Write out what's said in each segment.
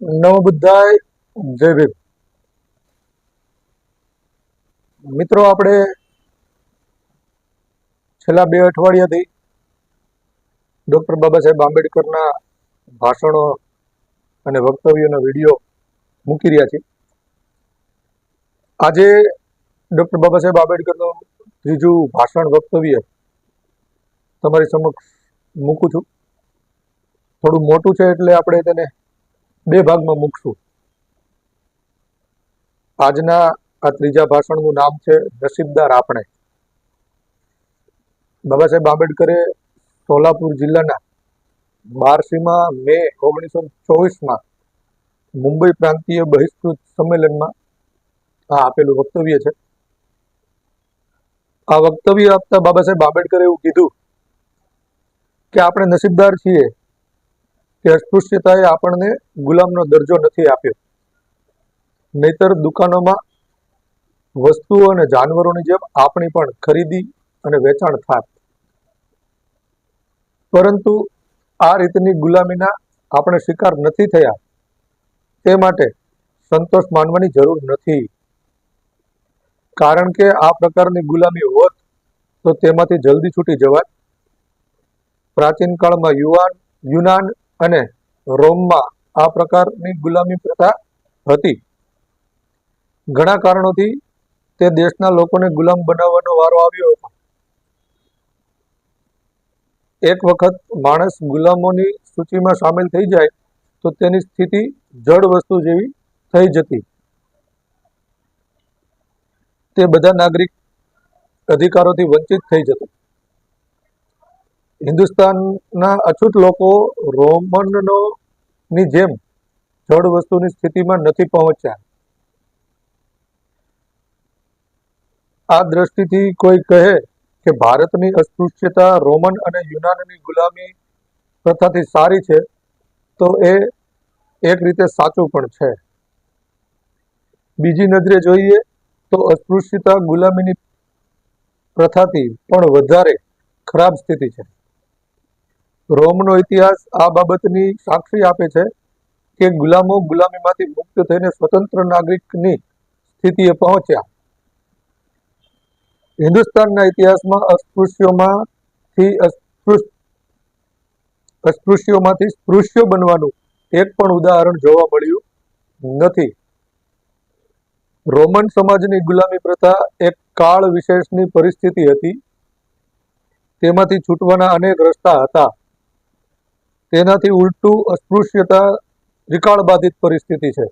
નવ બુદ્ધાય જય ભીમ. મિત્રો, આપણે છેલ્લા બે અઠવાડિયાથી ડૉક્ટર બાબા સાહેબ આંબેડકરના ભાષણો અને વક્તવ્યોના વીડિયો મૂકી રહ્યા છીએ. આજે ડૉક્ટર બાબા સાહેબ આંબેડકરનું ત્રીજું ભાષણ વક્તવ્ય તમારી સમક્ષ મૂકું છું. થોડું મોટું છે એટલે આપણે તેને બે ભાગમાં મૂકશું. આજના આ ત્રીજા ભાષણનું નામ છે નસીબદાર આપણે. બાબા સાહેબ આંબેડકરે સોલાપુર જિલ્લાના બારસીમાં મે ઓગણીસો ચોવીસમાં મુંબઈ પ્રાંતીય બહિષ્કૃત સંમેલનમાં આ આપેલું વક્તવ્ય છે. આ વક્તવ્ય આપતા બાબા સાહેબ આંબેડકરે એવું કીધું કે આપણે નસીબદાર છીએ. કે અસ્પૃશ્યતાએ આપણને ગુલામનો દરજ્જો નથી આપ્યો. નહીતર દુકાનોમાં વસ્તુઓ અને જાનવરોની જેમ આપણી પણ ખરીદી અને વેચાણ થાત. પરંતુ આ રીતની ગુલામીના આપણે શિકાર નથી થયા. તે માટે સંતોષ માનવાની જરૂર નથી. કારણ કે આ પ્રકારની ગુલામી હોત તો તેમાંથી જલ્દી છૂટી જવાય પ્રાચીન કાળમાં યુવાન, યુનાન અને રોમમાં આ પ્રકારની ગુલામી પ્રથા હતી. ઘણા કારણોથી તે દેશના લોકોને ગુલામ બનાવવાનો વારો આવ્યો હતો. એક વખત માણસ ગુલામોની સૂચિમાં સામેલ થઈ જાય તો તેની સ્થિતિ જડ વસ્તુ જેવી થઈ જતી. તે બધા નાગરિક અધિકારોથી વંચિત થઈ જતો. હિન્દુસ્તાનના અછૂત લોકો રોમનનો ની જેમ જળ વસ્તુની સ્થિતિમાં નથી પહોંચ્યા. આ દ્રષ્ટિથી કોઈ કહે કે ભારતની અસ્પૃશ્યતા રોમન અને યુનાનની ગુલામી પ્રથાથી સારી છે, તો એ એક રીતે સાચું પણ છે. બીજી નજરે જોઈએ તો અસ્પૃશ્યતા ગુલામીની પ્રથાથી પણ વધારે ખરાબ સ્થિતિ છે. રોમનો ઇતિહાસ આ બાબતની સાક્ષી આપે છે કે ગુલામો ગુલામીમાંથી મુક્ત થઈને સ્વતંત્ર નાગરિકની સ્થિતિએ પહોંચ્યા. હિન્દુસ્તાનના ઇતિહાસમાં અસ્પૃશ્યોમાંથી અસ્પૃશ, અસ્પૃશ્યોમાંથી સ્પૃશ્યો બનવાનું એક પણ ઉદાહરણ જોવા મળ્યું નથી. રોમન સમાજની ગુલામી પ્રથા એક કાળ વિશેષની પરિસ્થિતિ હતી. તેમાંથી છૂટવાના અનેક રસ્તા હતા. તેનાથી ઉલટું અસ્પૃશ્યતા રિકાળ બાધિત પરિસ્થિતિ છે.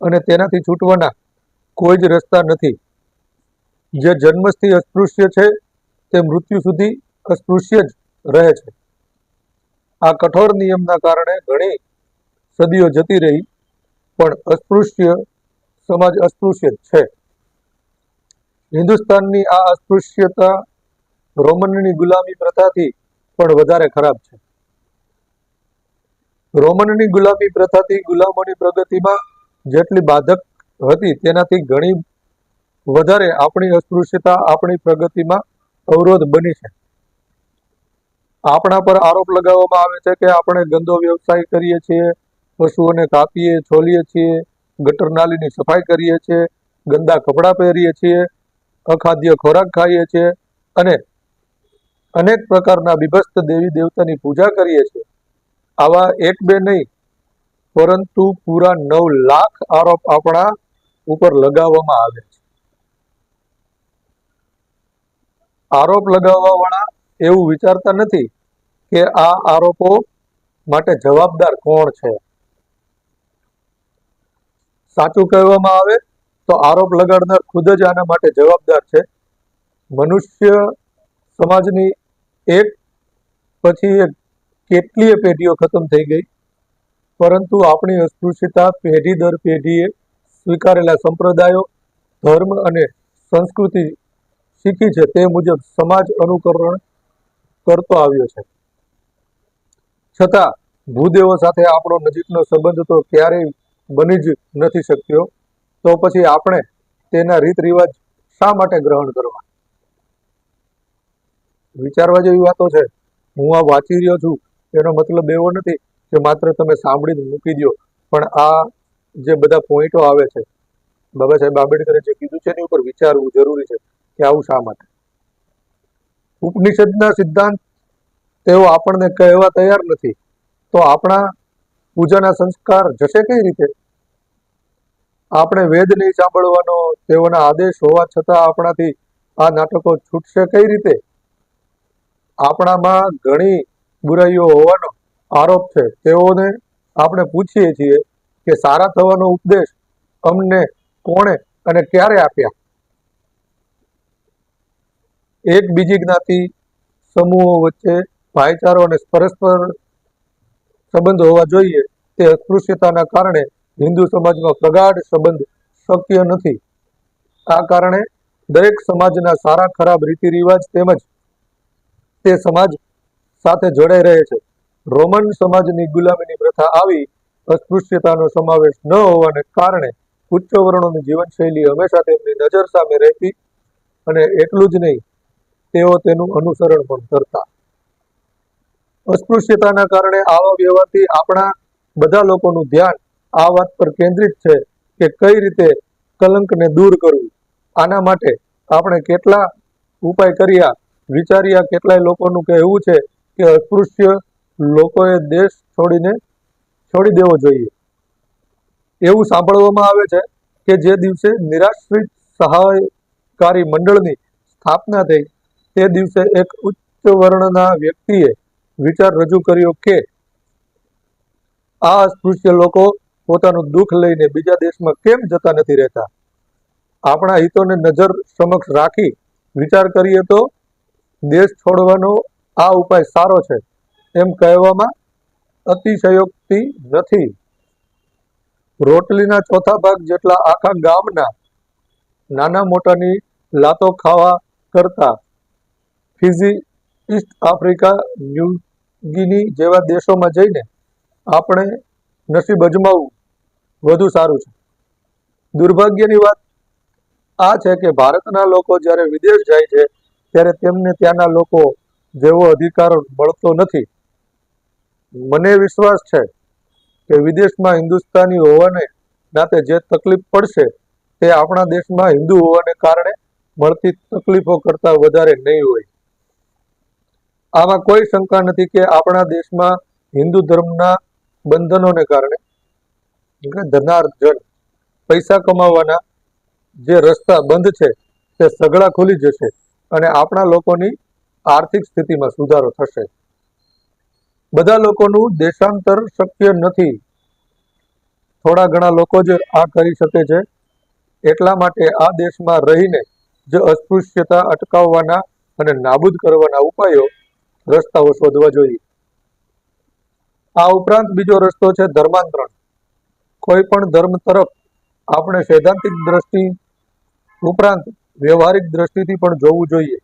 અને તેનાથી છૂટવાના કોઈ જ રસ્તા નથી. જે જન્મથી અસ્પૃશ્ય છે, તે મૃત્યુ સુધી અસ્પૃશ્ય જ રહે છે. આ કઠોર નિયમના કારણે ઘણી સદીઓ જતી રહી, પણ અસ્પૃશ્ય સમાજ અસ્પૃશ્ય છે. હિન્દુસ્તાનની આ અસ્પૃશ્યતા રોમનની ગુલામી પ્રથાથી પણ વધારે ખરાબ છે. રોમનની ગુલામી પ્રથાથી, ગુલામોની પ્રગતિમાં જેટલી બાધક હતી, તેનાથી ઘણી વધારે આપણી અસ્પૃશ્યતા, આપણી પ્રગતિમાં અવરોધ બની છે. આપણા પર આરોપ લગાવવામાં આવે છે કે આપણે ગંદો વ્યવસાય કરીએ છીએ, પશુઓને કાપીએ, છોલીએ છીએ, ગટર નાલીની સફાઈ કરીએ છીએ, ગંદા કપડાં પહેરીએ છીએ, અખાદ્ય ખોરાક ખાઈએ છીએ અને અનેક પ્રકારના વિભસ્ત દેવી દેવતાની પૂજા કરીએ છીએ. આવા એક બે નહીં, પરંતુ પૂરા નવ લાખ આરોપ આપણા ઉપર લગાવવામાં આવે છે. આરોપ લગાવવા વાળા એવું વિચારતા નથી કે આ આરોપો માટે જવાબદાર કોણ છે. સાચું કહેવામાં આવે તો આરોપ લગાડનાર ખુદ જ આના માટે જવાબદાર છે. મનુષ્ય સમાજની એક પછી એક કેટલીય પેઢીઓ ખતમ થઈ ગઈ. પરંતુ આપણી અસ્પૃશ્યતા પેઢી દર પેઢીએ સ્વીકારેલા સંપ્રદાયો, ધર્મ અને સંસ્કૃતિ શીખી છે તે મુજબ સમાજ અનુકરણ કરતો આવ્યો છે. છતાં, ભૂદેવો સાથે આપણો નજીકનો સંબંધ તો ક્યારેય બની જ નથી શક્યો. તો પછી આપણે તેના રીત રિવાજ શા માટે ગ્રહણ કરવા? વિચારવા જેવી વાતો છે. હું આ વાંચી રહ્યો છું. એનો મતલબ એવો નથી કે માત્ર તમે સાંભળીને મૂકી દો પણ આ જે બધા પોઈન્ટો આવે છે, બાબા સાહેબ આંબેડકરે જે કીધું છે એની ઉપર વિચારવું જરૂરી છે કે આવું શા માટે? ઉપનિષદના સિદ્ધાંત તેઓ આપણને કહેવા તૈયાર નથી. તો આપણા પૂજાના સંસ્કાર જશે કઈ રીતે? આપણે વેદ નહીં સાંભળવાનો, તેઓના આદેશ હોવા છતાં આપણાથી આ નાટકો છૂટશે કઈ રીતે? આપણામાં ઘણી બુરાઈઓ હોવાનો આરોપ છે. તેઓને આપણે પૂછીએ છીએ કે સારા થવાનો ઉપદેશ અમને કોણે અને ક્યારે આપ્યા? એક બીજી જ્ઞાતિ સમૂહો વચ્ચે ભાઈચારો અને પરસ્પર સંબંધ હોવા જોઈએ. તે અસ્પૃશ્યતાના કારણે હિન્દુ સમાજનો પ્રગાઢ સંબંધ શક્ય નથી. આ કારણે દરેક સમાજના સારા ખરાબ રીતિ રિવાજ તેમજ તે સમાજ સાથે જોડાઈ રહે છે. રોમન સમાજની ગુલામીની પ્રથા આવી, અસ્પૃશ્યતાનો સમાવેશ ન હોવાને કારણે ઉચ્ચ વર્ણોની જીવનશૈલી હંમેશા તેમની નજર સામે રહેતી અને એટલું જ નહીં, તેઓ તેનું અનુસરણ પણ કરતા. અસ્પૃશ્યતાના કારણે આવા વ્યવહારથી આપણા બધા લોકોનું ધ્યાન આ વાત પર કેન્દ્રિત છે કે કઈ રીતે કલંકને દૂર કરવું. આના માટે આપણે કેટલા ઉપાય કર્યા, વિચાર્યા, કેટલાય લોકોનું કહેવું છે કે અસ્પૃશ્ય લોકોએ દેશ છોડીને છોડી દેવો જોઈએ. એવું સાંભળવામાં આવે છે કે જે દિવસે નિરાશ્રિત સહાયકારી મંડળની સ્થાપના થઈ, તે દિવસે એક ઉચ્ચ વર્ણના વ્યક્તિએ વિચાર રજૂ કર્યો કે આ અસ્પૃશ્ય લોકો પોતાનું દુઃખ લઈને બીજા દેશમાં કેમ જતા નથી રહેતા? આપણા હિતોને નજર સમક્ષ રાખી વિચાર કરીએ તો દેશ છોડવાનો આ ઉપાય સારો છે. એમ કહેવામાં અતિશયોક્તિ નથી. રોટલીના ચોથા ભાગ જેટલા આખા ગામના નાના મોટાની લાતો ખાવા કરતા ફિઝી ઈસ્ટ આફ્રિકા ન્યુગિની જેવા દેશોમાં જઈને આપણે નસીબ અજમાવવું વધુ સારું છે. દુર્ભાગ્યની વાત આ છે કે ભારતના લોકો જ્યારે વિદેશ જાય છે, ત્યારે તેમને ત્યાંના લોકો જેવો અધિકાર મળતો નથી. મને વિશ્વાસ છે કે વિદેશમાં હિન્દુસ્તાની હોવાને નાતે જે તકલીફ પડશે તે આપણા દેશમાં હિન્દુ હોવાને કારણે મળતી તકલીફો કરતા વધારે નહીં હોય. આમાં કોઈ શંકા નથી કે આપણા દેશમાં હિન્દુ ધર્મના બંધનોને કારણે ધનાર્જન પૈસા કમાવાના જે રસ્તા બંધ છે તે સગડા ખુલી જશે અને આપણા લોકોની આર્થિક સ્થિતિમાં સુધારો થશે. બધા લોકોનું દેશાંતર શક્ય નથી. થોડા ઘણા લોકો જ આ કરી શકે છે. એટલા માટે આ દેશમાં રહીને જ અસ્પૃશ્યતા અટકાવવાના અને નાબૂદ કરવાના ઉપાયો રસ્તાઓ શોધવા જોઈએ. આ ઉપરાંત બીજો રસ્તો છે ધર્માંતરણ. કોઈ પણ ધર્મ તરફ આપણે સૈદ્ધાંતિક દ્રષ્ટિ ઉપરાંત વ્યવહારિક દ્રષ્ટિથી પણ જોવું જોઈએ.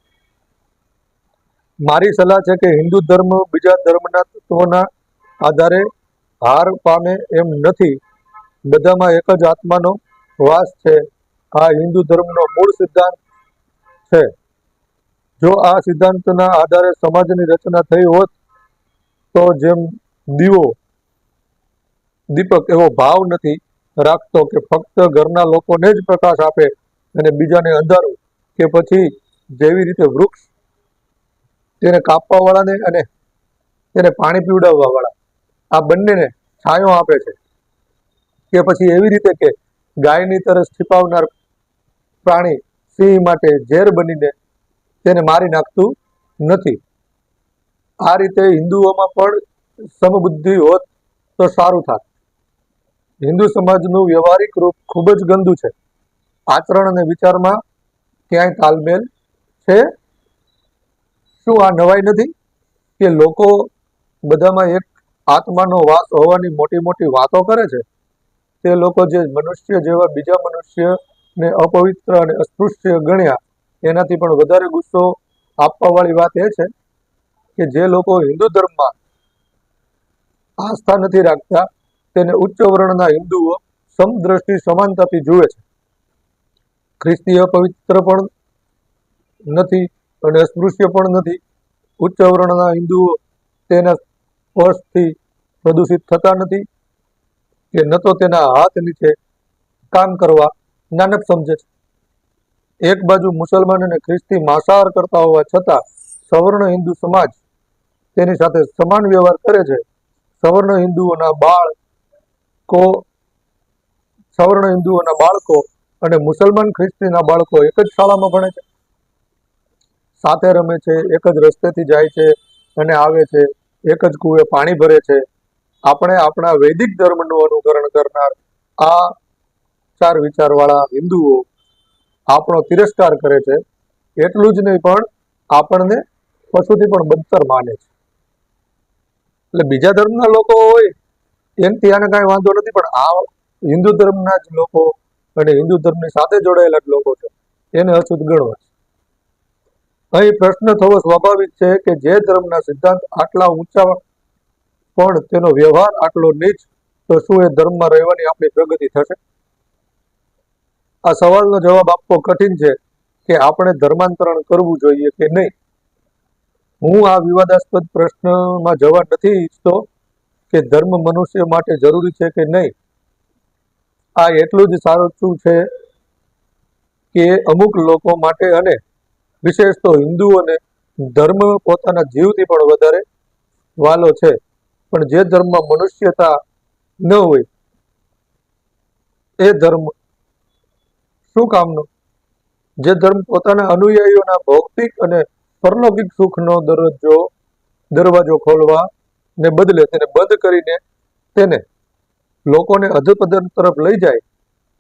મારી સલાહ છે કે હિન્દુ ધર્મ બીજા ધર્મના તત્વોના આધારે હાર પામે એમ નથી. બધામાં એક જ આત્માનો વાસ છે. આ હિન્દુ ધર્મનો મૂળ સિદ્ધાંત છે. જો આ સિદ્ધાંતના આધારે સમાજની રચના થઈ હોત, તો જેમ દીવો દીપક એવો ભાવ નથી રાખતો કે ફક્ત ઘરના લોકોને જ પ્રકાશ આપે અને બીજાને અંધારું કે પછી જેવી રીતે વૃક્ષ તેને કાપવા વાળાને અને તેને પાણી પીવડાવવા વાળા આ બંનેને છાંયો આપે છે. કે પછી એવી રીતે કે ગાયની તરસ છીપાવનાર પ્રાણી સિંહ માટે ઝેર બનીને તેને મારી નાખતું નથી. આ રીતે હિન્દુઓમાં પણ સમબુદ્ધિ હોત તો સારું થાત. હિન્દુ સમાજનું વ્યવહારિક રૂપ ખૂબ જ ગંદુ છે. આચરણ અને વિચારમાં ક્યાંય તાલમેલ છે શું આ નવાઈ નથી? કે લોકો બધામાં એક આત્માનો વાસ હોવાની મોટી મોટી વાતો કરે છે? તે લોકો જે મનુષ્ય જેવા બીજા મનુષ્યને અપવિત્ર અને અસ્પૃશ્ય ગણ્યા, એનાથી પણ વધારે ગુસ્સો આપવાવાળી વાત એ છે કે જે લોકો હિન્દુ ધર્મમાં આસ્થા નથી રાખતા, તેને ઉચ્ચ વર્ણના હિન્દુઓ સમદ્રષ્ટિ સમાનતાથી જુએ છે. ખ્રિસ્તી અપવિત્ર પણ નથી અને અસ્પૃશ્ય પણ નથી. ઉચ્ચ વર્ણના હિન્દુઓ તેના સ્પર્શથી પ્રદૂષિત થતા નથી કે ન તો તેના હાથ નીચે કામ કરવા નાનક સમજે છે. એક બાજુ મુસલમાન અને ખ્રિસ્તી માંસાહાર કરતા હોવા છતાં સવર્ણ હિન્દુ સમાજ તેની સાથે સમાન વ્યવહાર કરે છે. સવર્ણ હિન્દુઓના બાળકો સવર્ણ હિન્દુઓના બાળકો અને મુસલમાન ખ્રિસ્તીના બાળકો એક જ શાળામાં ભણે છે. સાથે રમે છે, એક જ રસ્તેથી જાય છે અને આવે છે, એક જ કુએ પાણી ભરે છે. આપણે આપણા વૈદિક ધર્મનું અનુકરણ કરનાર આ ચાર વિચારવાળા હિન્દુઓ આપણો તિરસ્કાર કરે છે. એટલું જ નહીં પણ આપણને પશુથી પણ બદતર માને છે. એટલે બીજા ધર્મના લોકો હોય એનથી આને કાંઈ વાંધો નથી, પણ આ હિન્દુ ધર્મના જ લોકો અને હિન્દુ ધર્મની સાથે જોડાયેલા જ લોકો છે. એને અશુદ્ધ ગણવા છે. અહીં પ્રશ્ન થવો સ્વાભાવિક છે કે જે ધર્મના સિદ્ધાંત આટલા ઊંચા પણ તેનો વ્યવહાર આટલો નીચ, તો શું એ ધર્મમાં રહેવાની આપણી પ્રગતિ થશે? આ સવાલનો જવાબ આપવો કઠિન છે કે આપણે ધર્માંતરણ કરવું જોઈએ કે નહીં? હું આ વિવાદાસ્પદ પ્રશ્નમાં જવા નથી ઈચ્છતો કે ધર્મ મનુષ્ય માટે જરૂરી છે કે નહીં. આ એટલું જ સારું છે કે અમુક લોકો માટે અને વિશેષ તો હિન્દુઓને ધર્મ પોતાના જીવથી પણ વધારે વાલો છે. પણ જે ધર્મમાં મનુષ્યતા ન હોય, એ ધર્મ શું કામનો? જે ધર્મ પોતાના અનુયાયીઓના ભૌતિક અને પરલૌકિક સુખનો દરજ્જો, દરવાજો ખોલવા ને બદલે તેને બંધ કરીને તેને લોકોને અધપતન તરફ લઈ જાય,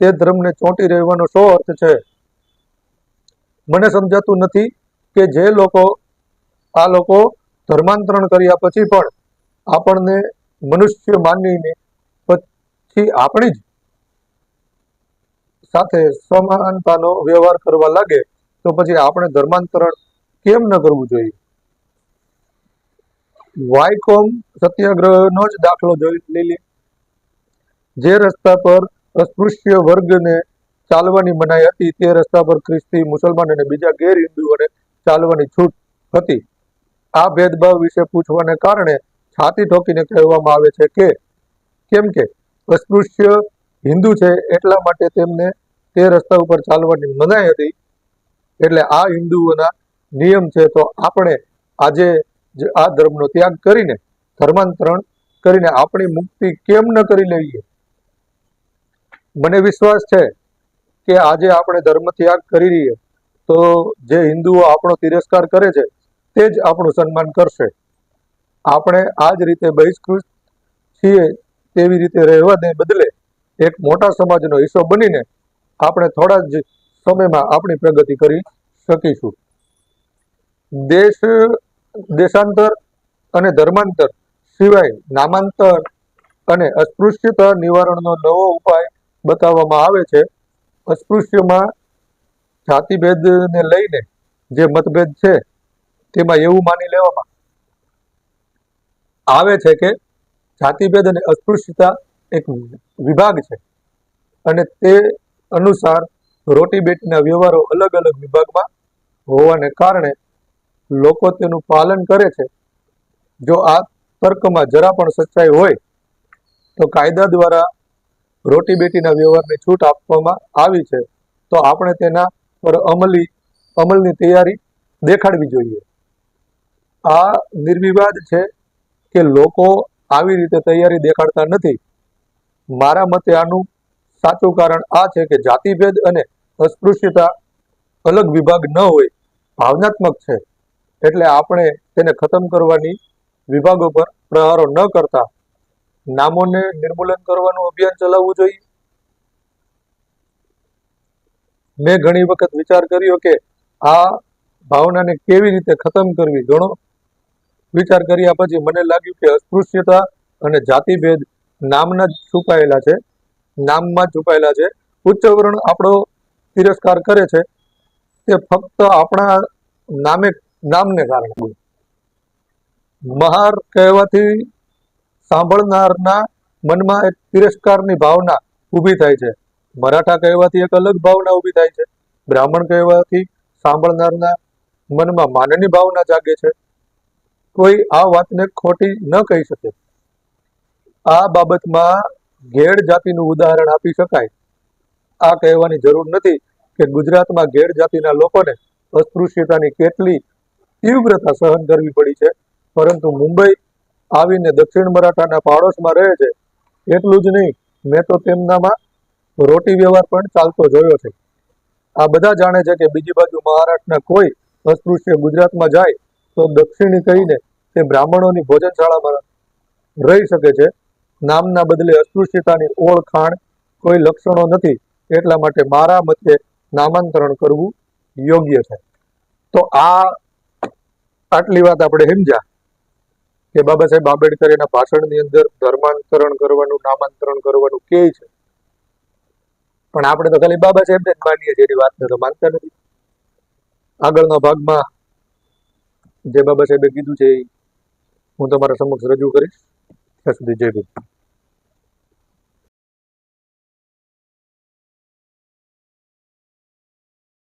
તે ધર્મને ચોંટી રહેવાનો શો અર્થ છે? મને સમજાતું નથી કે જે લોકો આ લોકો ધર્માંતરણ કર્યા પછી પણ આપણને મનુષ્ય માનીને પછી આપણી જ સાથે સમાનતાનો વ્યવહાર કરવા લાગે, તો પછી આપણે ધર્માંતરણ કેમ ન કરવું જોઈએ? વાયકોમ સત્યાગ્રહનો જ દાખલો જોઈ લઈ લે જે રસ્તા પર અસ્પૃશ્ય વર્ગને ચાલવાની મનાઈ હતી તે રસ્તા પર ખ્રિસ્તી મુસલમાન અને બીજા ગેર હિન્દુઓને ચાલવાની છૂટ હતી. આ ભેદભાવ વિશે પૂછવાને કારણે છાતી ઠોકીને કહેવામાં આવે છે કે, કેમ કે અસ્પૃશ્ય હિન્દુ છે એટલા માટે તેમને તે રસ્તા ઉપર ચાલવાની મનાઈ હતી. એટલે આ હિન્દુઓના નિયમ છે તો આપણે આજે આ ધર્મનો ત્યાગ કરીને, ધર્માંતરણ કરીને આપણી મુક્તિ કેમ ન કરી લઈએ? મને વિશ્વાસ છે કે આજે આપણે ધર્મ ત્યાગ કરી રહીએ, તો જે હિન્દુઓ આપણો તિરસ્કાર કરે છે, તે જ આપણું સન્માન કરશે. આપણે આ જ રીતે બહિષ્કૃત છીએ, તેવી રીતે રહેવાને બદલે એક મોટા સમાજનો હિસ્સો બનીને આપણે થોડા જ સમયમાં આપણી પ્રગતિ કરી શકીશું. દેશ, દેશાંતર અને ધર્માંતર સિવાય નામાંતર અને અસ્પૃશ્યતા નિવારણનો નવો ઉપાય બતાવવામાં આવે છે. અસ્પૃશ્યમાં જાતિભેદને લઈને જે મતભેદ છે, તેમાં એવું માની લેવામાં આવે છે કે જાતિભેદ અને અસ્પૃશ્યતા એક વિભાગ છે અને તે અનુસાર રોટી બેટીના વ્યવહારો અલગ અલગ વિભાગમાં હોવાને કારણે લોકો તેનું પાલન કરે છે. જો આ તર્કમાં જરા પણ સચ્ચાઈ હોય, તો કાયદા દ્વારા રોટી બેટીના વ્યવહારની છૂટ આપવામાં આવી છે, તો આપણે તેના પર અમલી, અમલની તૈયારી દેખાડવી જોઈએ. આ નિર્વિવાદ છે કે લોકો આવી રીતે તૈયારી દેખાડતા નથી. મારા મતે આનું સાચું કારણ આ છે કે જાતિભેદ અને અસ્પૃશ્યતા અલગ વિભાગ ન હોય, ભાવનાત્મક છે. એટલે આપણે તેને ખતમ કરવાની વિભાગો પર પ્રહારો ન કરતા નામોને નિર્મૂલન કરવાનું અભિયાન ચલાવવું જોઈએ. મેં ઘણી વખત વિચાર કર્યો કે આ ભાવનાને કેવી રીતે ખતમ કરવી? ઘણો વિચાર કર્યા પછી મને લાગ્યું કે અસ્પૃશ્યતા અને જાતિભેદ નામના જ છુપાયેલા છે. નામમાં છુપાયેલા છે. ઉચ્ચ વર્ણ આપણો તિરસ્કાર કરે છે. તે ફક્ત આપણા નામે, નામને કારણે. મહાર કહેવાથી સાંભળનારના મનમાં એક તિરસ્કારની ભાવના ઊભી થાય છે. મરાઠા કહેવાથી એક અલગ ભાવના ઊભી થાય છે. બ્રાહ્મણ કહેવાથી સાંભળનારના મનમાં માનની ભાવના જાગે છે. કોઈ આ વાતને ખોટી ન કહી શકે. આ બાબતમાં ઘેડ જાતિનું ઉદાહરણ આપી શકાય. આ કહેવાની જરૂર નથી કે ગુજરાતમાં ઘેડ જાતિના લોકોને અસ્પૃશ્યતાની કેટલી તીવ્રતા સહન કરવી પડી છે. પરંતુ મુંબઈ આવીને દક્ષિણ મરાઠાના પાડોશમાં રહે છે, એટલું જ નહીં, મેં તો તેમનામાં રોટી વ્યવહાર પણ ચાલતો જોયો છે. આ બધા જાણે છે કે બીજી બાજુ મહારાષ્ટ્રના કોઈ અસ્પૃશ્ય ગુજરાતમાં જાય, તો દક્ષિણી કહીને તે બ્રાહ્મણોની ભોજનશાળામાં રહી શકે છે. નામના બદલે અસ્પૃશ્યતાની ઓળખાણ કોઈ લક્ષણો નથી, એટલા માટે મારા મતે નામાંતરણ કરવું યોગ્ય છે. તો આ આટલી વાત આપણે સમજ્યા. કે બાબા સાહેબ આંબેડકર એના ભાષણની અંદર ધર્માંતરણ કરવાનું, નામાંતરણ કરવાનું કે છે. પણ આપણે તો ખાલી બાબા સાહેબ જ માનીએ છીએ, એની વાતને તો માનતા નથી. આગળના ભાગમાં જે બાબા સાહેબે કીધું છે એ હું તમારા સમક્ષ રજૂ કરીશ. ત્યાં સુધી જય ભીમ.